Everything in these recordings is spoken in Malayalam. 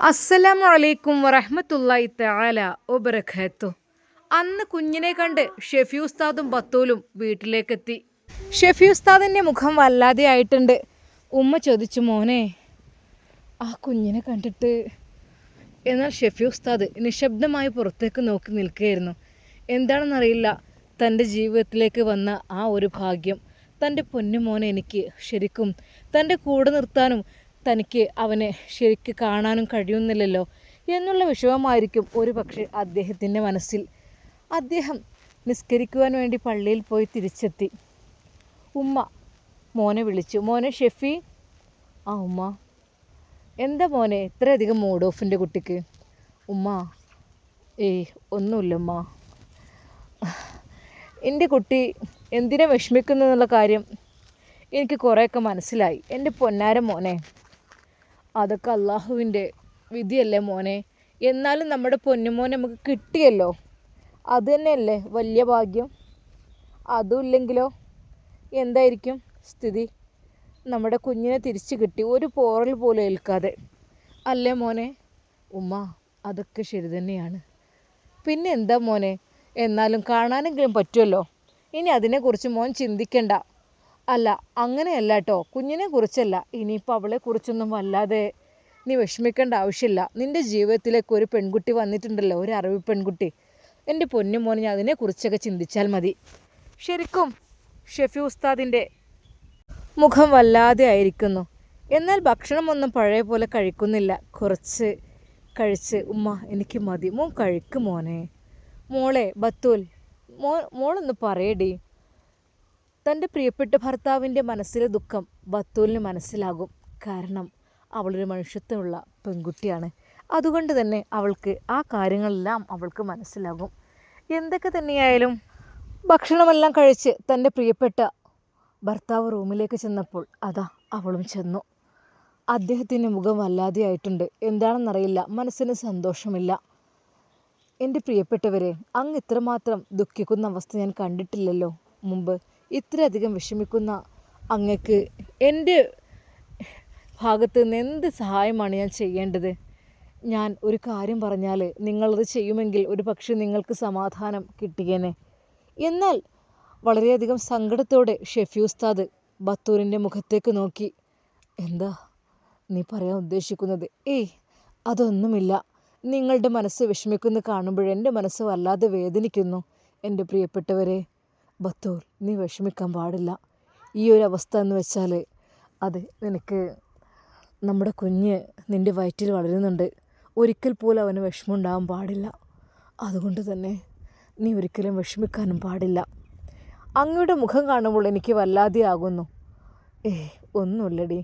അസ്സലാമു അലൈക്കും വറഹ്മത്തുള്ളാഹി തആല ഒബറഖത്തു അന്ന് കുഞ്ഞിനെ കണ്ട് ഷെഫി ഉസ്താദും ബത്തൂലും വീട്ടിലേക്കെത്തി. ഷെഫി ഉസ്താദിന്റെ മുഖം വല്ലാതെ ആയിട്ടുണ്ട്. ഉമ്മ ചോദിച്ചു മോനെ ആ കുഞ്ഞിനെ കണ്ടിട്ട് എന്നാൽ ഷെഫി ഉസ്താദ് നിശബ്ദമായി പുറത്തേക്ക് നോക്കി നിൽക്കുകയായിരുന്നു. എന്താണെന്നറിയില്ല. തന്റെ ജീവിതത്തിലേക്ക് വന്ന ആ ഒരു ഭാഗ്യം തന്റെ പൊന്നുമോനെ എനിക്ക് ശരിക്കും തന്റെ കൂടെ നിർത്താനും തനിക്ക് അവനെ ശരിക്ക് കാണാനും കഴിയുന്നില്ലല്ലോ എന്നുള്ള വിഷമമായിരിക്കും ഒരു പക്ഷേ അദ്ദേഹത്തിന്റെ മനസ്സിൽ. അദ്ദേഹം നിസ്കരിക്കുവാൻ വേണ്ടി പള്ളിയിൽ പോയി തിരിച്ചെത്തി. ഉമ്മ മോനെ വിളിച്ചു. മോനെ ഷെഫി. ആ ഉമ്മ. എന്താ മോനെ? ഇത്രയധികം മൂഡ് ഓഫിന്റെ കുട്ടിക്ക്. ഉമ്മ. ഏയ് ഒന്നുമില്ല ഉമ്മ. എന്റെ കുട്ടി എന്തിനെ വിഷമിക്കുന്നു എന്നുള്ള കാര്യം എനിക്ക് കുറേയൊക്കെ മനസ്സിലായി. എന്റെ പൊന്നാര മോനെ. അതൊക്കെ അള്ളാഹുവിന്റെ വിധിയല്ലേ മോനെ? എന്നാലും നമ്മുടെ പൊന്നുമോൻ നമുക്ക് കിട്ടിയല്ലോ. അത് തന്നെയല്ലേ വലിയ ഭാഗ്യം. അതും ഇല്ലെങ്കിലോ? എന്തായിരിക്കും സ്ഥിതി? നമ്മുടെ കുഞ്ഞിനെ തിരിച്ചു കിട്ടി. ഒരു പോറൽ പോലും ഏൽക്കാതെ. അല്ലേ മോനെ? ഉമ്മ അതൊക്കെ ശരി തന്നെയാണ്. പിന്നെ എന്താ മോനെ? എന്നാലും കാണാനെങ്കിലും പറ്റുമല്ലോ? ഇനി അതിനെക്കുറിച്ച് മോൻ ചിന്തിക്കണ്ട. അല്ല അങ്ങനെയല്ല കേട്ടോ കുഞ്ഞിനെ കുറിച്ചല്ല. ഇനിയിപ്പോൾ അവളെ കുറിച്ചൊന്നും വല്ലാതെ നീ വിഷമിക്കേണ്ട ആവശ്യമില്ല. നിന്റെ ജീവിതത്തിലേക്ക് ഒരു പെൺകുട്ടി വന്നിട്ടുണ്ടല്ലോ ഒരു അറിവ് പെൺകുട്ടി. എന്റെ പൊന്നു മോനെ ഞാൻ അതിനെക്കുറിച്ചൊക്കെ ചിന്തിച്ചാൽ മതി. ശരിക്കും ഷെഫി ഉസ്താദിന്റെ മുഖം വല്ലാതെ ആയിരിക്കുന്നു. എന്നാൽ ഭക്ഷണമൊന്നും പഴയ പോലെ കഴിക്കുന്നില്ല. കുറച്ച് കഴിച്ച് ഉമ്മ എനിക്ക് മതി. മോൻ കഴിക്ക് മോനെ. മോളെ ബത്തൂൽ മോ മോളൊന്ന് പറയടി. തന്റെ പ്രിയപ്പെട്ട ഭർത്താവിന്റെ മനസ്സിലെ ദുഃഖം ബത്തൂലിന് മനസ്സിലാകും. കാരണം അവളൊരു മനുഷ്യത്വമുള്ള പെൺകുട്ടിയാണ്. അതുകൊണ്ട് തന്നെ അവൾക്ക് ആ കാര്യങ്ങളെല്ലാം അവൾക്ക് മനസ്സിലാകും. എന്തൊക്കെ തന്നെയായാലും ഭക്ഷണമെല്ലാം കഴിച്ച് തന്റെ പ്രിയപ്പെട്ട ഭർത്താവ് റൂമിലേക്ക് ചെന്നപ്പോൾ അതാ അവളും ചെന്നു. അദ്ദേഹത്തിന്റെ മുഖം വല്ലാതെയായിട്ടുണ്ട്. എന്താണെന്നറിയില്ല. മനസ്സിന് സന്തോഷമില്ല. എന്റെ പ്രിയപ്പെട്ടവരെ അങ്ങ് ഇത്രമാത്രം ദുഃഖിക്കുന്ന അവസ്ഥ ഞാൻ കണ്ടിട്ടില്ലല്ലോ. മുമ്പ് ഇത്രയധികം വിഷമിക്കുന്ന അങ്ങക്ക് എന്റെ ഭാഗത്ത് നിന്ന് എന്ത് സഹായമാണ് ഞാൻ ചെയ്യേണ്ടത്? ഞാൻ ഒരു കാര്യം പറഞ്ഞാൽ നിങ്ങളത് ചെയ്യുമെങ്കിൽ ഒരു പക്ഷേ നിങ്ങൾക്ക് സമാധാനം കിട്ടിയേനെ. എന്നാൽ വളരെയധികം സങ്കടത്തോടെ ഷെഫി ഉസ്താദ് ബത്തൂരിന്റെ മുഖത്തേക്ക് നോക്കി. എന്താ നീ പറയാൻ ഉദ്ദേശിക്കുന്നത്? ഏയ് അതൊന്നുമില്ല. നിങ്ങളുടെ മനസ്സ് വിഷമിക്കുന്ന കാണുമ്പോൾ എന്റെ മനസ്സ് വല്ലാതെ വേദനിക്കുന്നു എന്റെ പ്രിയപ്പെട്ടവരെ. ബത്തൂർ നീ വിഷമിക്കാൻ പാടില്ല. ഈ ഒരു അവസ്ഥ എന്ന് വെച്ചാൽ അത് നിനക്ക് നമ്മുടെ കുഞ്ഞ് നിന്റെ വയറ്റിൽ വളരുന്നുണ്ട്. ഒരിക്കൽ പോലും അവന് വിഷമം ഉണ്ടാകാൻ പാടില്ല. അതുകൊണ്ട് തന്നെ നീ ഒരിക്കലും വിഷമിക്കാനും പാടില്ല. അങ്ങയുടെ മുഖം കാണുമ്പോൾ എനിക്ക് വല്ലാതെ ആകുന്നു ഏ ഒന്നുമില്ലടി.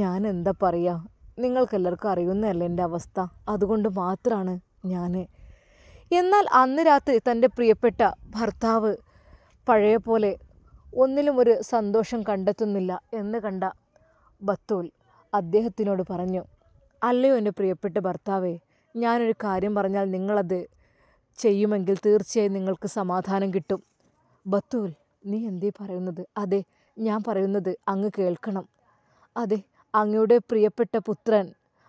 ഞാൻ എന്താ പറയുക നിങ്ങൾക്കെല്ലാവർക്കും അറിയുന്നതല്ലേ എന്റെ അവസ്ഥ. അതുകൊണ്ട് മാത്രമാണ് ഞാൻ എന്നാൽ അന്ന് രാത്രി തന്റെ പ്രിയപ്പെട്ട ഭർത്താവ് പഴയ പോലെ ഒന്നിലും ഒരു സന്തോഷം കണ്ടെത്തുന്നില്ല എന്ന് കണ്ട ബത്തൂൽ അദ്ദേഹത്തിനോട് പറഞ്ഞു അല്ലയോ എന്റെ പ്രിയപ്പെട്ട ഭർത്താവേ ഞാനൊരു കാര്യം പറഞ്ഞാൽ നിങ്ങളത് ചെയ്യുമെങ്കിൽ തീർച്ചയായും നിങ്ങൾക്ക് സമാധാനം കിട്ടും. ബത്തൂൽ നീ എന്തേ പറയുന്നത്? അതെ ഞാൻ പറയുന്നത് അങ്ങ് കേൾക്കണം. അതെ അങ്ങയുടെ പ്രിയപ്പെട്ട പുത്രൻ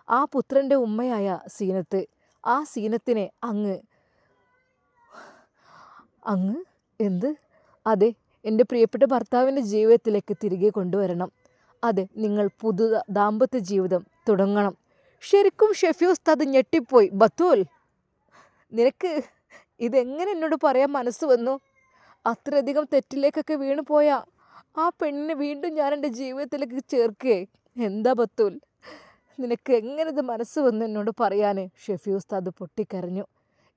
ആ പുത്രന്റെ ഉമ്മയായ സീനത്ത് ആ സീനത്തിനെ അങ്ങ് അങ്ങ് എന്ത്? അതെ എന്റെ പ്രിയപ്പെട്ട ഭർത്താവിന്റെ ജീവിതത്തിലേക്ക് തിരികെ കൊണ്ടുവരണം. അതെ നിങ്ങൾ പുതു ദാമ്പത്യ ജീവിതം തുടങ്ങണം. ശരിക്കും ഷെഫി ഉസ്താദ് ഞെട്ടിപ്പോയി. ബത്തൂൽ നിനക്ക് ഇതെങ്ങനെ എന്നോട് പറയാൻ മനസ്സ് വന്നു? അത്രയധികം തെറ്റിലേക്കൊക്കെ വീണു പോയ ആ പെണ്ണിനെ വീണ്ടും ഞാൻ എന്റെ ജീവിതത്തിലേക്ക് ചേർക്കേ? എന്താ ബത്തൂൽ നിനക്ക് എങ്ങനെ ഇത് മനസ്സ് വന്നു എന്നോട് പറയാൻ ഷെഫി ഉസ്താദ് പൊട്ടിക്കരഞ്ഞു.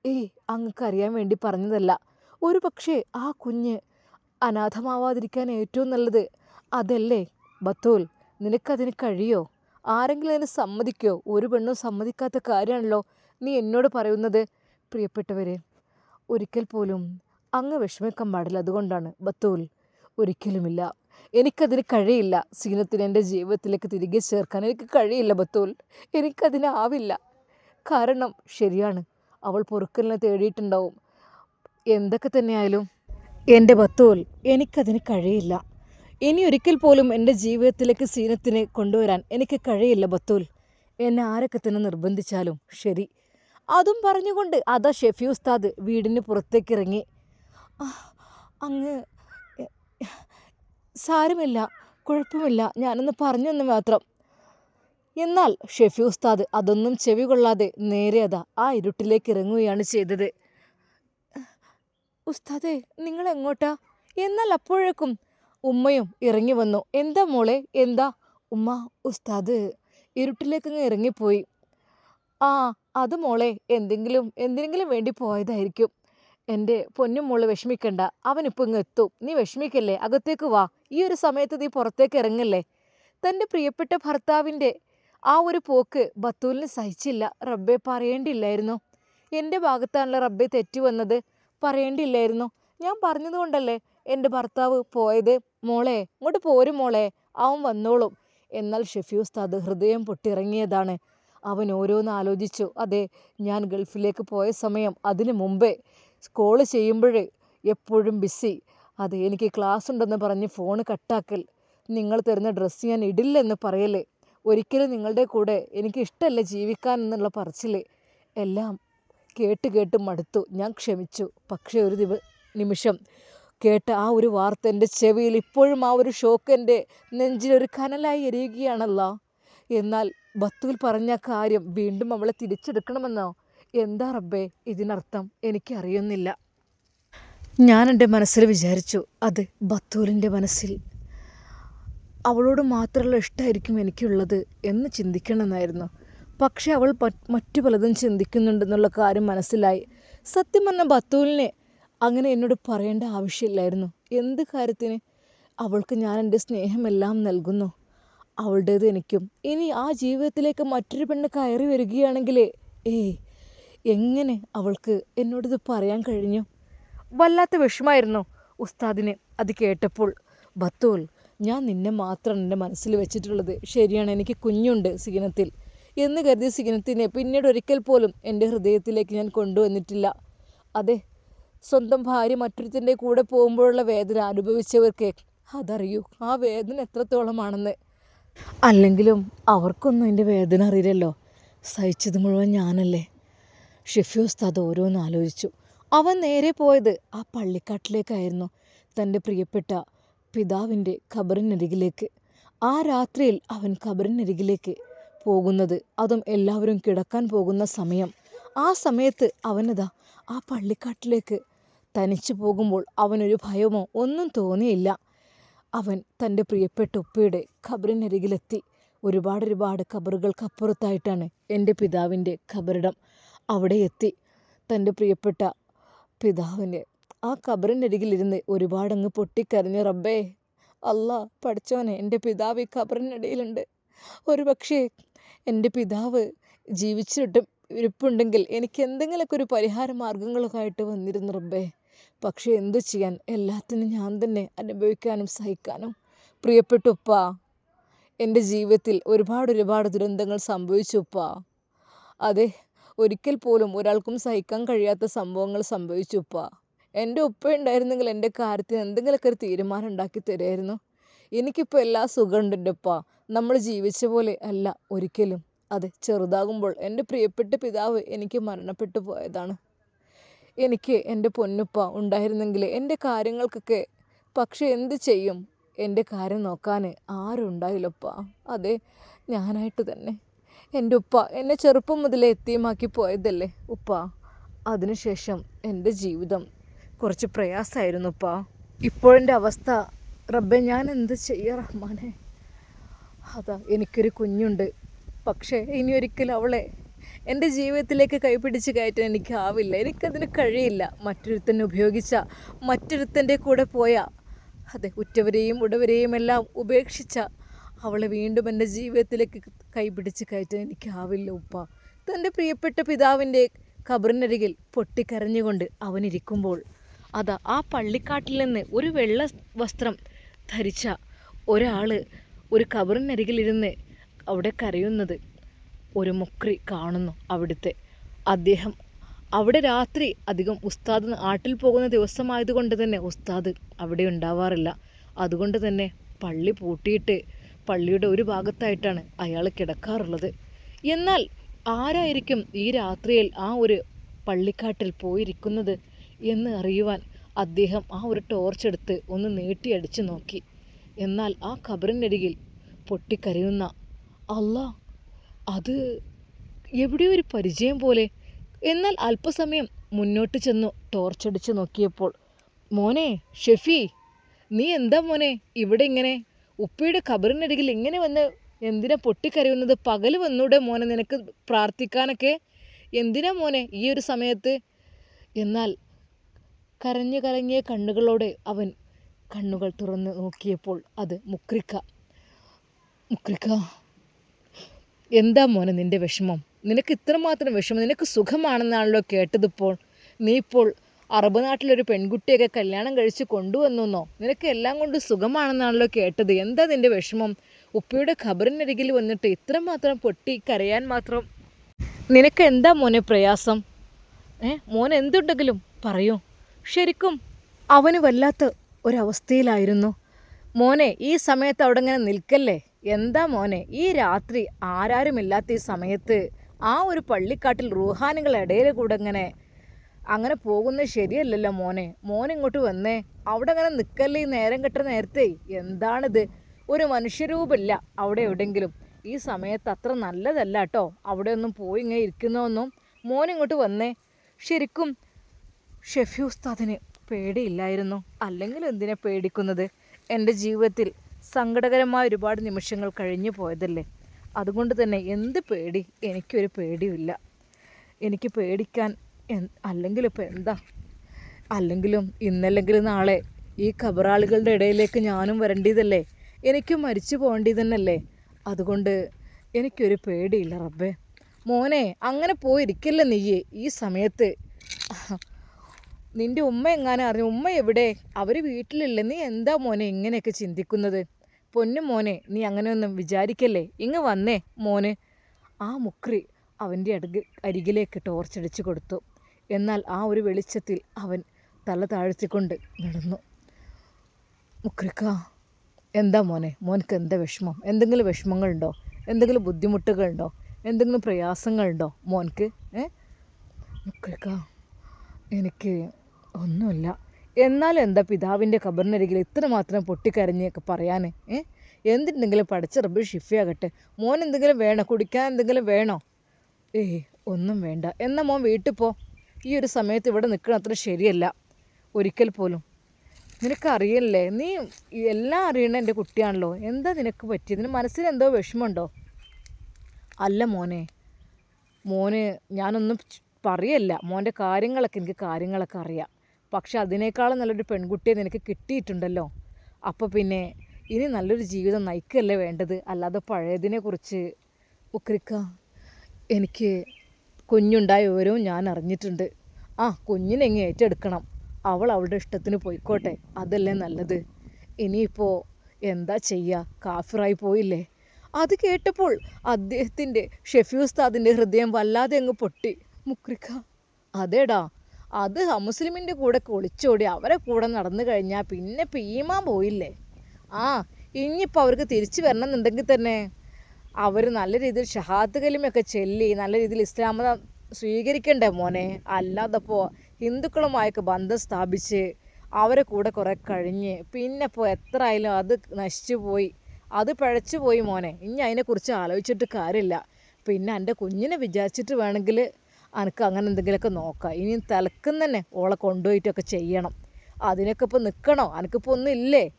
ഏയ് അങ്ങക്കറിയാൻ വേണ്ടി പറഞ്ഞതല്ല. ഒരു പക്ഷേ ആ കുഞ്ഞ് അനാഥമാവാതിരിക്കാൻ ഏറ്റവും നല്ലത്. അതല്ലേ? ബത്തൂൽ നിനക്കതിന് കഴിയോ? ആരെങ്കിലും അതിന് സമ്മതിക്കോ? ഒരു പെണ്ണും സമ്മതിക്കാത്ത കാര്യമാണല്ലോ നീ എന്നോട് പറയുന്നത്? പ്രിയപ്പെട്ടവരെ ഒരിക്കൽ പോലും അങ്ങ് വിഷമിക്കാൻ പാടില്ല. അതുകൊണ്ടാണ് ബത്തൂൽ ഒരിക്കലുമില്ല. എനിക്കതിന് കഴിയില്ല. സീനത്തിന് എന്റെ ജീവിതത്തിലേക്ക് തിരികെ ചേർക്കാൻ എനിക്ക് കഴിയില്ല ബത്തൂൽ. എനിക്കതിനാവില്ല കാരണം ശരിയാണ്. അവൾ പൊറുക്കലിനെ തേടിയിട്ടുണ്ടാവും. എന്തൊക്കെ തന്നെയായാലും എന്റെ ബത്തൂൽ എനിക്കതിന് കഴിയില്ല. ഇനി ഒരിക്കൽ പോലും എന്റെ ജീവിതത്തിലേക്ക് സീനത്തിനെ കൊണ്ടുവരാൻ എനിക്ക് കഴിയില്ല ബത്തൂൽ. എന്നെ ആരൊക്കെ തന്നെ നിർബന്ധിച്ചാലും ശരി. അതും പറഞ്ഞുകൊണ്ട് അതാ ഷെഫി ഉസ്താദ് വീടിന് പുറത്തേക്ക് ഇറങ്ങി അങ്ങ് സാരമില്ല കുഴപ്പമില്ല ഞാനൊന്ന് പറഞ്ഞെന്ന് മാത്രം. എന്നാൽ ഷെഫി ഉസ്താദ് അതൊന്നും ചെവി കൊള്ളാതെ നേരെ അതാ ആ ഇരുട്ടിലേക്ക് ഇറങ്ങുകയാണ് ചെയ്തത്. ഉസ്താദേ നിങ്ങൾ എങ്ങോട്ടാ എന്നാൽ അപ്പോഴേക്കും. ഉമ്മയും ഇറങ്ങി വന്നു. എന്താ മോളെ എന്താ? ഉമ്മ ഉസ്താദ് ഇരുട്ടിലേക്ക് ഇറങ്ങിപ്പോയി. ആ അത് മോളെ എന്തെങ്കിലും എന്തിനെങ്കിലും വേണ്ടി പോയതായിരിക്കും. എന്റെ പൊന്നും മോൾ വിഷമിക്കണ്ട. അവനിപ്പോൾ ഇങ്ങ് എത്തും. നീ വിഷമിക്കല്ലേ? അകത്തേക്ക് വാ. ഈ ഒരു സമയത്ത് നീ പുറത്തേക്ക് ഇറങ്ങല്ലേ? തന്റെ പ്രിയപ്പെട്ട ഭർത്താവിന്റെ ആ ഒരു പോക്ക് ബത്തൂലിന് സഹിച്ചില്ല. റബ്ബെ പറയേണ്ടില്ലായിരുന്നു എന്റെ ഭാഗത്താണല്ലോ റബ്ബെ തെറ്റു വന്നത് പറയേണ്ടില്ലായിരുന്നു ഞാൻ പറഞ്ഞതുകൊണ്ടല്ലേ എന്റെ ഭർത്താവ് പോയത്? മോളെ ഇങ്ങോട്ട് പോരും മോളെ. അവൻ വന്നോളും. എന്നാൽ ഷെഫി ഉസ്താദ് ഹൃദയം പൊട്ടിറങ്ങിയതാണ് അവൻ ഓരോന്ന് ആലോചിച്ചു. അതെ ഞാൻ ഗൾഫിലേക്ക് പോയ സമയം അതിനു മുമ്പേ കോൾ ചെയ്യുമ്പോൾ എപ്പോഴും ബിസി. അതെ എനിക്ക് ക്ലാസ് ഉണ്ടെന്ന് പറഞ്ഞ് ഫോൺ കട്ടാക്കൽ. നിങ്ങൾ തരുന്ന ഡ്രസ്സ് ഞാൻ ഇടില്ലെന്ന് പറയൽ. ഒരിക്കലും നിങ്ങളുടെ കൂടെ എനിക്ക് ഇഷ്ടമല്ല ജീവിക്കാൻ എന്നുള്ള പറച്ചിൽ എല്ലാം കേട്ട് കേട്ട് മടുത്തു. ഞാൻ ക്ഷമിച്ചു. പക്ഷേ ഒരു ദിവ നിമിഷം കേട്ട ആ ഒരു വാർത്ത എന്റെ ചെവിയിൽ ഇപ്പോഴും ആ ഒരു ഷോക്ക് എന്റെ നെഞ്ചിലൊരു കനലായി എരിയുകയാണല്ലോ. എന്നാൽ ബത്തുവിൽ പറഞ്ഞ കാര്യം വീണ്ടും അവളെ തിരിച്ചെടുക്കണമെന്നോ? എന്താ റബ്ബേ ഇതിനർത്ഥം? എനിക്കറിയുന്നില്ല. ഞാൻ എന്റെ മനസ്സിൽ വിചാരിച്ചു അത് ബത്തൂലിന്റെ മനസ്സിൽ. അവളോട് മാത്രമുള്ള ഇഷ്ടമായിരിക്കും എനിക്കുള്ളത് എന്ന് ചിന്തിക്കണമെന്നായിരുന്നു. പക്ഷെ അവൾ മറ്റു പലതും ചിന്തിക്കുന്നുണ്ടെന്നുള്ള കാര്യം മനസ്സിലായി. സത്യം പറഞ്ഞ ബത്തൂലിനെ അങ്ങനെ എന്നോട് പറയേണ്ട ആവശ്യമില്ലായിരുന്നു. എന്ത് കാര്യത്തിന് അവൾക്ക് ഞാൻ എന്റെ സ്നേഹമെല്ലാം നൽകുന്നു. അവളുടേത് എനിക്കും. ഇനി ആ ജീവിതത്തിലേക്ക് മറ്റൊരു പെണ്ണ് കയറി വരികയാണെങ്കിൽ ഏയ് എങ്ങനെ അവൾക്ക് എന്നോടിത് പറയാൻ കഴിഞ്ഞു? വല്ലാത്ത വിഷമായിരുന്നു ഉസ്താദിന് അത് കേട്ടപ്പോൾ. ബത്തൂൽ ഞാൻ നിന്നെ മാത്രമാണ് എന്റെ മനസ്സിൽ വെച്ചിട്ടുള്ളത് ശരിയാണ്. എനിക്ക് കുഞ്ഞുണ്ട് സീനത്തിൽ. എന്ന് കരുതിയ സിഗ്നത്തിനെ പിന്നീട് ഒരിക്കൽ പോലും എന്റെ ഹൃദയത്തിലേക്ക് ഞാൻ കൊണ്ടുവന്നിട്ടില്ല. അതെ സ്വന്തം ഭാര്യ മറ്റൊരുത്തിന്റെ കൂടെ പോകുമ്പോഴുള്ള വേദന അനുഭവിച്ചവർക്ക് അതറിയൂ ആ വേദന എത്രത്തോളമാണെന്ന്. അല്ലെങ്കിലും അവർക്കൊന്നും എന്റെ വേദന അറിയില്ലല്ലോ. സഹിച്ചത് മുഴുവൻ ഞാനല്ലേ? ഷെഫി ഉസ്താദ് ഓരോന്ന് ആലോചിച്ചു. അവൻ നേരെ പോയത് ആ പള്ളിക്കാട്ടിലേക്കായിരുന്നു തന്റെ പ്രിയപ്പെട്ട പിതാവിന്റെ ഖബറിനരികിലേക്ക്. ആ രാത്രിയിൽ അവൻ ഖബറിനരികിലേക്ക് പോകുന്നത്. അതും എല്ലാവരും കിടക്കാൻ പോകുന്ന സമയം. ആ സമയത്ത് അവനതാ ആ പള്ളിക്കാട്ടിലേക്ക് തനിച്ചു പോകുമ്പോൾ അവനൊരു ഭയമോ ഒന്നും തോന്നിയില്ല. അവൻ തന്റെ പ്രിയപ്പെട്ട ഉപ്പയുടെ ഖബറിനരികിലെത്തി. ഒരുപാട് ഒരുപാട് ഖബറുകൾക്കപ്പുറത്തായിട്ടാണ് എന്റെ പിതാവിന്റെ ഖബറിടം അവിടെ എത്തി. തന്റെ പ്രിയപ്പെട്ട പിതാവിന്റെ ആ ഖബറിനരികിലിരുന്ന് ഒരുപാടങ്ങ് പൊട്ടിക്കരഞ്ഞ്. റബ്ബേ അല്ല പഠിച്ചോനെ എന്റെ പിതാവ് ഈ ഖബറിനിടയിലുണ്ട്. ഒരു പക്ഷേ എന്റെ പിതാവ് ജീവിച്ചിട്ട് ഇരിപ്പുണ്ടെങ്കിൽ എനിക്ക് എന്തെങ്കിലുമൊക്കെ ഒരു പരിഹാര മാർഗങ്ങളൊക്കെ ആയിട്ട് വന്നിരുന്നു റബ്ബേ. പക്ഷേ എന്തു ചെയ്യാൻ? എല്ലാത്തിനും ഞാൻ തന്നെ അനുഭവിക്കാനും സഹിക്കാനും പ്രിയപ്പെട്ട ഉപ്പ എന്റെ ജീവിതത്തിൽ ഒരുപാട് ഒരുപാട് ദുരന്തങ്ങൾ സംഭവിച്ചു ഉപ്പ. അതെ ഒരിക്കൽ പോലും ഒരാൾക്കും സഹിക്കാൻ കഴിയാത്ത സംഭവങ്ങൾ സംഭവിച്ചു ഉപ്പ. എന്റെ ഉപ്പ ഉണ്ടായിരുന്നെങ്കിൽ എന്റെ കാര്യത്തിന് എന്തെങ്കിലുമൊക്കെ ഒരു തീരുമാനം ഉണ്ടാക്കി തരുമായിരുന്നു എനിക്കിപ്പോൾ എല്ലാ സുഖമുണ്ട് എന്റെ ഉപ്പ. നമ്മൾ ജീവിച്ച പോലെ അല്ല ഒരിക്കലും. അത് ചെറുതാകുമ്പോൾ എന്റെ പ്രിയപ്പെട്ട പിതാവ് എനിക്ക് മരണപ്പെട്ടു പോയതാണ്. എനിക്ക് എന്റെ പൊന്നുപ്പ ഉണ്ടായിരുന്നെങ്കിൽ എന്റെ കാര്യങ്ങൾക്കൊക്കെ പക്ഷെ എന്ത് ചെയ്യും? എന്റെ കാര്യം നോക്കാൻ ആരും ഉണ്ടായില്ലപ്പ. അതെ ഞാനായിട്ട് തന്നെ. എന്റെ ഉപ്പ എന്നെ ചെറുപ്പം മുതലേ എത്തിയുമാക്കി പോയതല്ലേ ഉപ്പ? അതിനുശേഷം എന്റെ ജീവിതം കുറച്ച് പ്രയാസമായിരുന്നു ഉപ്പ. ഇപ്പോഴെന്റെ അവസ്ഥ റബ്ബെ ഞാൻ എന്ത് ചെയ്യാ റഹ്മാനെ? അതാ എനിക്കൊരു കുഞ്ഞുണ്ട്. പക്ഷേ ഇനി ഒരിക്കലും അവളെ എന്റെ ജീവിതത്തിലേക്ക് കൈപിടിച്ച് കയറ്റാൻ എനിക്കാവില്ല. എനിക്കതിന് കഴിയില്ല. മറ്റൊരുത്തനെ ഉപയോഗിച്ച മറ്റൊരുത്തന്റെ കൂടെ പോയ അതെ ഉറ്റവരെയും ഉടവരെയും എല്ലാം ഉപേക്ഷിച്ച അവളെ വീണ്ടും എന്റെ ജീവിതത്തിലേക്ക് കൈപിടിച്ച് കയറ്റാൻ എനിക്കാവില്ല ഉപ്പ. തന്റെ പ്രിയപ്പെട്ട പിതാവിന്റെ കബറിനരികിൽ പൊട്ടിക്കരഞ്ഞുകൊണ്ട് അവനിരിക്കുമ്പോൾ അതാ ആ പള്ളിക്കാട്ടിൽ നിന്ന് ഒരു വെള്ള വസ്ത്രം ധരിച്ച ഒരാൾ ഒരു കബറിനരികിലിരുന്ന് അവിടെ കരയുന്നത് ഒരു മുക്രി കാണുന്നു അവിടുത്തെ. അദ്ദേഹം അവിടെ രാത്രി അധികം ഉസ്താദ് നാട്ടിൽ പോകുന്ന ദിവസമായതുകൊണ്ട് തന്നെ ഉസ്താദ് അവിടെ ഉണ്ടാവാറില്ല. അതുകൊണ്ട് തന്നെ പള്ളി പൂട്ടിയിട്ട് പള്ളിയുടെ ഒരു ഭാഗത്തായിട്ടാണ് അയാൾ കിടക്കാറുള്ളത്. എന്നാൽ ആരായിരിക്കും ഈ രാത്രിയിൽ ആ ഒരു പള്ളിക്കാട്ടിൽ പോയിരിക്കുന്നത് എന്ന് അറിയുവാൻ അദ്ദേഹം ആ ഒരു ടോർച്ചെടുത്ത് ഒന്ന് നീട്ടിയടിച്ചു നോക്കി. എന്നാൽ ആ ഖബറിനരികിൽ പൊട്ടിക്കരയുന്ന അല്ല അത് എവിടെയോ ഒരു പരിചയം പോലെ. എന്നാൽ അല്പസമയം മുന്നോട്ട് ചെന്നു ടോർച്ചടിച്ച് നോക്കിയപ്പോൾ മോനെ ഷെഫി നീ എന്താ മോനെ ഇവിടെ ഇങ്ങനെ? ഉപ്പയുടെ ഖബറിനരികിൽ ഇങ്ങനെ വന്ന് എന്തിനാ പൊട്ടിക്കരയുന്നത്? പകൽ വന്നൂടെ മോനെ നിനക്ക് പ്രാർത്ഥിക്കാനൊക്കെ? എന്തിനാ മോനെ ഈ ഒരു സമയത്ത്? എന്നാൽ കരഞ്ഞു കലങ്ങിയ കണ്ണുകളോടെ അവൻ കണ്ണുകൾ തുറന്ന് നോക്കിയപ്പോൾ അത് മുക്രിക്ക. മുക്രിക്ക എന്താ മോനെ നിന്റെ വിഷമം? നിനക്ക് ഇത്രമാത്രം വിഷമം നിനക്ക് സുഖമാണെന്നാണല്ലോ കേട്ടതിപ്പോൾ. നീ ഇപ്പോൾ അറബ് നാട്ടിലൊരു പെൺകുട്ടിയൊക്കെ കല്യാണം കഴിച്ച് കൊണ്ടുവന്നോ നിനക്ക് എല്ലാം കൊണ്ട് സുഖമാണെന്നാണല്ലോ കേട്ടത്. എന്താ നിന്റെ വിഷമം? ഉപ്പയുടെ ഖബറിനരികിൽ വന്നിട്ട് ഇത്രമാത്രം പൊട്ടി കരയാൻ മാത്രം. നിനക്ക് എന്താ മോനെ പ്രയാസം? ഏ മോൻ എന്തുണ്ടെങ്കിലും പറയൂ. ശരിക്കും അവന് വല്ലാത്ത ഒരവസ്ഥയിലായിരുന്നു. മോനെ ഈ സമയത്ത് അവിടെ ഇങ്ങനെ നിൽക്കല്ലേ? എന്താ മോനെ ഈ രാത്രി ആരാരുമില്ലാത്ത ഈ സമയത്ത് ആ ഒരു പള്ളിക്കാട്ടിൽ റൂഹാനികൾ ഇടയിൽ കൂടെ ഇങ്ങനെ അങ്ങനെ പോകുന്നത് ശരിയല്ലല്ലോ മോനെ. മോൻ ഇങ്ങോട്ട് വന്നേ അവിടെ അങ്ങനെ നിൽക്കല്ലേ ഈ നേരം കെട്ട നേരത്തെ? എന്താണിത്? ഒരു മനുഷ്യരൂപമില്ല അവിടെ എവിടെയെങ്കിലും ഈ സമയത്ത് അത്ര നല്ലതല്ല കേട്ടോ അവിടെ ഒന്നും പോയി ഇങ്ങനെ ഇരിക്കുന്നതൊന്നും. മോൻ ഇങ്ങോട്ട് വന്നേ ശരിക്കും ഷെഫി ഉസ്താദിന് പേടിയില്ലായിരുന്നു. അല്ലെങ്കിൽ എന്തിനെ പേടിക്കുന്നത്? എന്റെ ജീവിതത്തിൽ സങ്കടകരമായ ഒരുപാട് നിമിഷങ്ങൾ കഴിഞ്ഞു പോയതല്ലേ? അതുകൊണ്ട് തന്നെ എന്ത് പേടി? എനിക്കൊരു പേടിയുമില്ല. എനിക്ക് പേടിക്കാൻ അല്ലെങ്കിൽ ഇപ്പോൾ എന്താ? അല്ലെങ്കിലും ഇന്നല്ലെങ്കിലും നാളെ ഈ ഖബറാളുകളുടെ ഇടയിലേക്ക് ഞാനും വരേണ്ടതല്ലേ? എനിക്ക് മരിച്ചു പോകേണ്ടതന്നല്ലേ? അതുകൊണ്ട് എനിക്കൊരു പേടിയില്ല റബ്ബേ. മോനെ അങ്ങനെ പോയിരിക്കില്ല നീയേ ഈ സമയത്ത്? നിന്റെ ഉമ്മ എങ്ങാനും അറിഞ്ഞു? ഉമ്മ എവിടെ? അവർ വീട്ടിലില്ല? നീ എന്താ മോനെ ഇങ്ങനെയൊക്കെ ചിന്തിക്കുന്നത്? പൊന്നു മോനെ നീ അങ്ങനെയൊന്നും വിചാരിക്കല്ലേ? ഇങ്ങ് വന്നേ മോനെ. ആ മുക്രി അവന്റെ അടുക്ക് അരികിലേക്ക് ടോർച്ചടിച്ചു കൊടുത്തു. എന്നാൽ ആ ഒരു വെളിച്ചത്തിൽ അവൻ തല താഴ്ത്തിക്കൊണ്ട് നടന്നു. മുക്രിക്ക എന്താ മോനെ? മോനക്ക് എന്താ വിഷമം? എന്തെങ്കിലും വിഷമങ്ങളുണ്ടോ? എന്തെങ്കിലും ബുദ്ധിമുട്ടുകളുണ്ടോ? എന്തെങ്കിലും പ്രയാസങ്ങളുണ്ടോ മോനക്ക് ഏ? മുക്രിക്ക എനിക്ക് ഒന്നുമില്ല. എന്നാൽ എന്താ പിതാവിന്റെ ഖബറിനരികിൽ ഇത്ര മാത്രം പൊട്ടിക്കരഞ്ഞൊക്കെ പറയാൻ? ഏ? എന്തിട്ടുണ്ടെങ്കിലും പഠിച്ച റബ്ബ് ഷിഫിയാകട്ടെ മോൻ എന്തെങ്കിലും വേണോ? കുടിക്കാൻ എന്തെങ്കിലും വേണോ? ഏയ് ഒന്നും വേണ്ട. എന്നാൽ മോൻ വീട്ടിൽ പോ. ഈ ഒരു സമയത്ത് ഇവിടെ നിൽക്കണം അത്ര ശരിയല്ല. ഒരിക്കൽ പോലും. നിനക്കറിയല്ലേ? നീ എല്ലാം അറിയണ എന്റെ കുട്ടിയാണല്ലോ. എന്താ നിനക്ക് പറ്റിയത്? മനസ്സിന് എന്തോ വിഷമമുണ്ടോ? അല്ല മോനെ. മോന് ഞാനൊന്നും പറയല്ല. മോന്റെ കാര്യങ്ങളൊക്കെ എനിക്ക് കാര്യങ്ങളൊക്കെ അറിയാം. പക്ഷെ അതിനേക്കാളും നല്ലൊരു പെൺകുട്ടിയെ നിനക്ക് കിട്ടിയിട്ടുണ്ടല്ലോ. അപ്പോൾ പിന്നെ ഇനി നല്ലൊരു ജീവിതം നയിക്കല്ലേ വേണ്ടത്? അല്ലാതെ പഴയതിനെക്കുറിച്ച് ഉക്രിക്ക എനിക്ക് കുഞ്ഞുണ്ടായ വിവരവും ഞാൻ അറിഞ്ഞിട്ടുണ്ട്. ആ കുഞ്ഞിനെ എങ്ങനെ ഏറ്റെടുക്കണം. അവൾ അവളുടെ ഇഷ്ടത്തിന് പോയിക്കോട്ടെ. അതല്ലേ നല്ലത്. ഇനിയിപ്പോൾ എന്താ ചെയ്യുക കാഫിറായി പോയില്ലേ? അത് കേട്ടപ്പോൾ അദ്ദേഹത്തിന്റെ ഷെഫി ഉസ്താദിന്റെ ഹൃദയം വല്ലാതെ അങ്ങ് പൊട്ടി. മുക്രിക്ക അതേടാ. അത് മുസ്ലിമിന്റെ കൂടെ ഒളിച്ചോടി അവരെ കൂടെ നടന്നു കഴിഞ്ഞാൽ പിന്നെ പീമാൻ പോയില്ലേ? ആ ഇനിയിപ്പോൾ അവർക്ക് തിരിച്ചു വരണമെന്നുണ്ടെങ്കിൽ തന്നെ അവർ നല്ല രീതിയിൽ ഷഹാദ് കലിമയൊക്കെ ചെല്ലി നല്ല രീതിയിൽ ഇസ്ലാം മതം സ്വീകരിക്കണ്ടേ മോനെ? അല്ലാതപ്പോൾ ഹിന്ദുക്കളുമായൊക്കെ ബന്ധം സ്ഥാപിച്ച് അവരെ കൂടെ കുറേ കഴിഞ്ഞ് പിന്നെ ഇപ്പോൾ എത്ര ആയാലും അത് നശിച്ചു പോയി. അത് പിഴച്ചു പോയി മോനെ. ഇനി അതിനെക്കുറിച്ച് ആലോചിച്ചിട്ട് കാര്യമില്ല. പിന്നെ എന്റെ കുഞ്ഞിനെ വിചാരിച്ചിട്ട് വേണമെങ്കിൽ എനിക്ക് അങ്ങനെ എന്തെങ്കിലുമൊക്കെ നോക്കാം. ഇനി തലക്കും തന്നെ ഓളെ കൊണ്ടുപോയിട്ടൊക്കെ ചെയ്യണം. അതിനൊക്കെ ഇപ്പോൾ നിൽക്കണോ അനക്കിപ്പോൾ ഒന്നും ഇല്ലേ?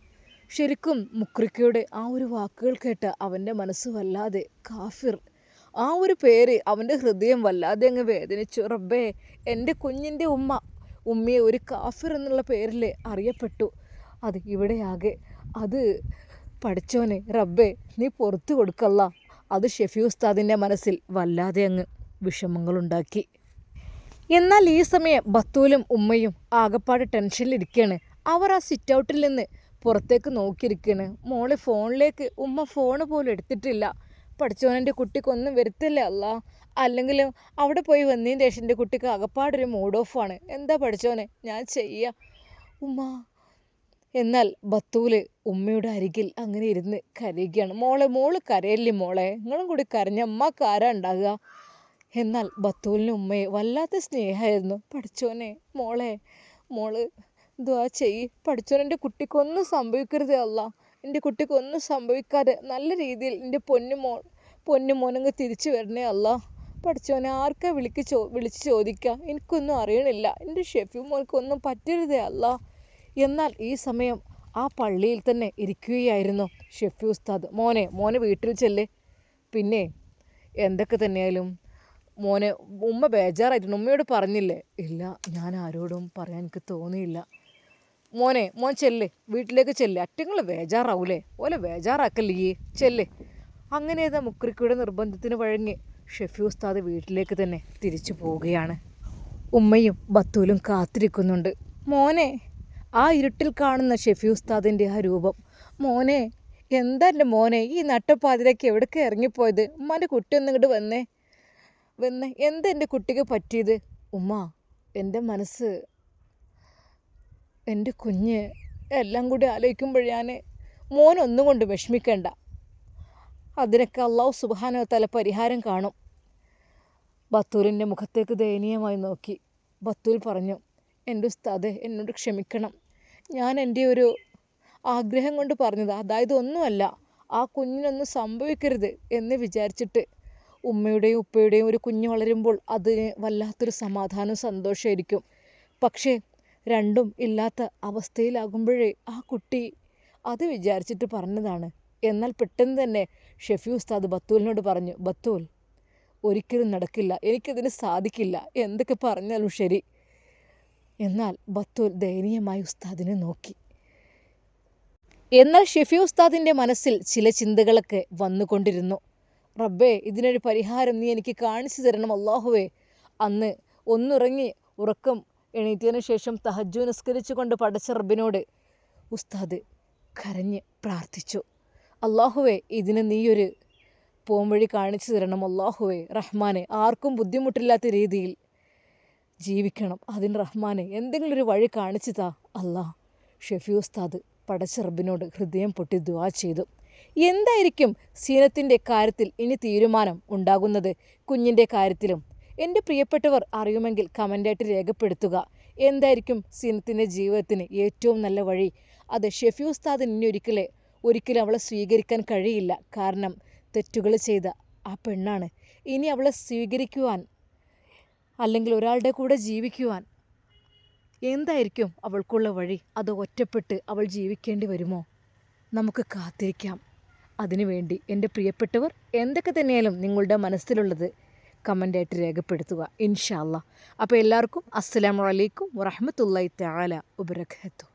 ശരിക്കും മുക്രിക്കയുടെ ആ ഒരു വാക്കുകൾ കേട്ട് അവന്റെ മനസ്സ് വല്ലാതെ കാഫിർ. ആ ഒരു പേര് അവന്റെ ഹൃദയം വല്ലാതെ അങ്ങ് വേദനിച്ചു. റബ്ബേ എന്റെ കുഞ്ഞിന്റെ ഉമ്മ. ഉമ്മയെ ഒരു കാഫിർ എന്നുള്ള പേരിൽ അറിയപ്പെട്ടു. അത് ഇവിടെയാകെ അത് പഠിച്ചോനെ. റബ്ബേ നീ പുറത്തു കൊടുക്കല്ല. അത് ഷെഫി ഉസ്താദിന്റെ മനസ്സിൽ വല്ലാതെ അങ്ങ് വിഷമങ്ങളുണ്ടാക്കി. എന്നാൽ ഈ സമയം ബത്തൂലും ഉമ്മയും ആകപ്പാട് ടെൻഷനിലിരിക്കുകയാണ് അവർ ആ സിറ്റ് ഔട്ടിൽ നിന്ന് പുറത്തേക്ക് നോക്കിയിരിക്കുകയാണ് മോളെ ഫോണിലേക്ക് ഉമ്മ ഫോണ് പോലും എടുത്തിട്ടില്ല. പഠിച്ചവനെന്റെ കുട്ടിക്കൊന്നും വരുത്തില്ല അല്ല. അല്ലെങ്കിലും അവിടെ പോയി വന്നതിന് ശേഷം എന്റെ കുട്ടിക്ക് അകപ്പാടൊരു മൂഡ് ഓഫാണ് എന്താ പഠിച്ചോനെ ഞാൻ ചെയ്യുക ഉമ്മ എന്നാൽ ബത്തൂൽ ഉമ്മയുടെ അരികിൽ അങ്ങനെ ഇരുന്ന് കരയുകയാണ്. മോളെ മോൾ കരയല്ലേ മോളെ? നിങ്ങളും കൂടി കരഞ്ഞ അമ്മ കാര ഉണ്ടാകുക? എന്നാൽ ബത്തൂലിന് ഉമ്മയെ വല്ലാത്ത സ്നേഹമായിരുന്നു. പഠിച്ചോനെ മോളെ മോൾ ദ്വാ ചെയ്യ്. പഠിച്ചോനെ എന്റെ കുട്ടിക്കൊന്നും സംഭവിക്കരുത് അല്ല. എന്റെ കുട്ടിക്കൊന്നും സംഭവിക്കാതെ നല്ല രീതിയിൽ എന്റെ പൊന്നു മോൾ പൊന്നു മോനങ്ങ് തിരിച്ചു വരണേ അല്ല. പഠിച്ചോനെ ആർക്കാ വിളിക്ക് ചോ വിളിച്ച് ചോദിക്കുക എനിക്കൊന്നും അറിയണില്ല. എന്റെ ഷെഫി മോൾക്കൊന്നും പറ്റരുതേ അല്ല. എന്നാൽ ഈ സമയം ആ പള്ളിയിൽ തന്നെ ഇരിക്കുകയായിരുന്നു ഷെഫി ഉസ്താദ്. മോനെ മോനെ വീട്ടിൽ ചെല്ലേ. പിന്നെ എന്തൊക്കെ തന്നെയായാലും മോനെ ഉമ്മ ബേജാറായിട്ടുണ്ട്. ഉമ്മയോട് പറഞ്ഞില്ലേ? ഇല്ല ഞാൻ ആരോടും പറയാൻ എനിക്ക് തോന്നിയില്ല. മോനെ മോൻ ചെല്ലേ വീട്ടിലേക്ക് ചെല്ലേ. അറ്റങ്ങൾ ബേജാറാവൂലേ? ഓലെ ബേജാറാക്കല്ലേ ചെല്ലേ. അങ്ങനെ ഏതാ മുക്രിക്കയുടെ നിർബന്ധത്തിന് വഴങ്ങി ഷെഫി ഉസ്താദ് വീട്ടിലേക്ക് തന്നെ തിരിച്ചു പോവുകയാണ്. ഉമ്മയും ബത്തൂലും കാത്തിരിക്കുന്നുണ്ട്. മോനെ ആ ഇരുട്ടിൽ കാണുന്ന ഷെഫി ഉസ്താദിന്റെ ആ രൂപം. മോനെ എന്താ മോനെ? ഈ നട്ടപ്പാതിരയ്ക്ക് എവിടേക്ക് ഇറങ്ങിപ്പോയത്? ഉമ്മാന്റെ കുട്ടി ഒന്നും ഇങ്ങോട്ട് വന്നേ. വന്നേ എന്താ എന്റെ കുട്ടിക്ക് പറ്റിയത്? ഉമ്മ എന്റെ മനസ്സ് എന്റെ കുഞ്ഞ് എല്ലാം കൂടി ആലോചിക്കുമ്പോൾ ഞാൻ മോനൊന്നും കൊണ്ട് വിഷമിക്കേണ്ട. അതിനൊക്കെ അള്ളാഹു സുബാനോ തല പരിഹാരം കാണും. ബത്തൂലിന്റെ മുഖത്തേക്ക് ദയനീയമായി നോക്കി. ബത്തൂൽ പറഞ്ഞു എന്റെ ഉസ്താദ് എന്നോട് ക്ഷമിക്കണം. ഞാൻ എന്റെ ഒരു ആഗ്രഹം കൊണ്ട് പറഞ്ഞത്. അതായത് ഒന്നുമല്ല ആ കുഞ്ഞിനൊന്നും സംഭവിക്കരുത് എന്ന് വിചാരിച്ചിട്ട് ഉമ്മയുടെയും ഉപ്പയുടെയും ഒരു കുഞ്ഞ് വളരുമ്പോൾ അതിന് വല്ലാത്തൊരു സമാധാനവും സന്തോഷമായിരിക്കും. പക്ഷേ രണ്ടും ഇല്ലാത്ത അവസ്ഥയിലാകുമ്പോഴേ ആ കുട്ടി അത് വിചാരിച്ചിട്ട് പറഞ്ഞതാണ്. എന്നാൽ പെട്ടെന്ന് തന്നെ ഷെഫി ഉസ്താദ് ബത്തൂലിനോട് പറഞ്ഞു ബത്തൂൽ ഒരിക്കലും നടക്കില്ല. എനിക്കതിന് സാധിക്കില്ല. എന്തൊക്കെ പറഞ്ഞാലും ശരി. എന്നാൽ ബത്തൂൽ ദയനീയമായി ഉസ്താദിനെ നോക്കി. എന്നാൽ ഷെഫി ഉസ്താദിന്റെ മനസ്സിൽ ചില ചിന്തകളൊക്കെ വന്നുകൊണ്ടിരുന്നു. റബ്ബേ ഇതിനൊരു പരിഹാരം നീ എനിക്ക് കാണിച്ചു തരണം അള്ളാഹുവേ അന്ന് ഒന്നുറങ്ങി ഉറക്കം എണീറ്റതിനു ശേഷം തഹജു നിസ്കരിച്ചുകൊണ്ട് പടച്ച റബ്ബിനോട് ഉസ്താദ് കരഞ്ഞ് പ്രാർത്ഥിച്ചു. അള്ളാഹുവേ ഇതിന് നീയൊരു പോംവഴി കാണിച്ചു തരണം അള്ളാഹുവേ റഹ്മാനെ ആർക്കും ബുദ്ധിമുട്ടില്ലാത്ത രീതിയിൽ ജീവിക്കണം. അതിന് റഹ്മാനെ എന്തെങ്കിലും ഒരു വഴി കാണിച്ചു താ. അല്ലാ ഷെഫി ഉസ്താദ് പടച്ച റബ്ബിനോട് ഹൃദയം പൊട്ടി ദുവാ ചെയ്തു. എന്തായിരിക്കും സീനത്തിന്റെ കാര്യത്തിൽ ഇനി തീരുമാനം ഉണ്ടാകുന്നത്? കുഞ്ഞിന്റെ കാര്യത്തിലും. എന്റെ പ്രിയപ്പെട്ടവർ അറിയുമെങ്കിൽ കമന്റായിട്ട് രേഖപ്പെടുത്തുക. എന്തായിരിക്കും സീനത്തിന്റെ ജീവിതത്തിന് ഏറ്റവും നല്ല വഴി? അത് ഷെഫി ഇനി ഒരിക്കലേ ഒരിക്കലും അവളെ സ്വീകരിക്കാൻ കഴിയില്ല. കാരണം തെറ്റുകൾ ചെയ്ത ആ പെണ്ണാണ്. ഇനി അവളെ സ്വീകരിക്കുവാൻ അല്ലെങ്കിൽ ഒരാളുടെ കൂടെ ജീവിക്കുവാൻ എന്തായിരിക്കും അവൾക്കുള്ള വഴി? അത് ഒറ്റപ്പെട്ട് അവൾ ജീവിക്കേണ്ടി വരുമോ? നമുക്ക് കാത്തിരിക്കാം. അതിനുവേണ്ടി എന്റെ പ്രിയപ്പെട്ടവർ എന്തൊക്കെ തന്നെയാലും നിങ്ങളുടെ മനസ്സിലുള്ളത് കമന്റായിട്ട് രേഖപ്പെടുത്തുക ഇൻഷാല്ല അപ്പോൾ എല്ലാവർക്കും അസ്സലാമു അലൈക്കും വറഹമത്തല്ലാ തആല വബറകാതുഹു.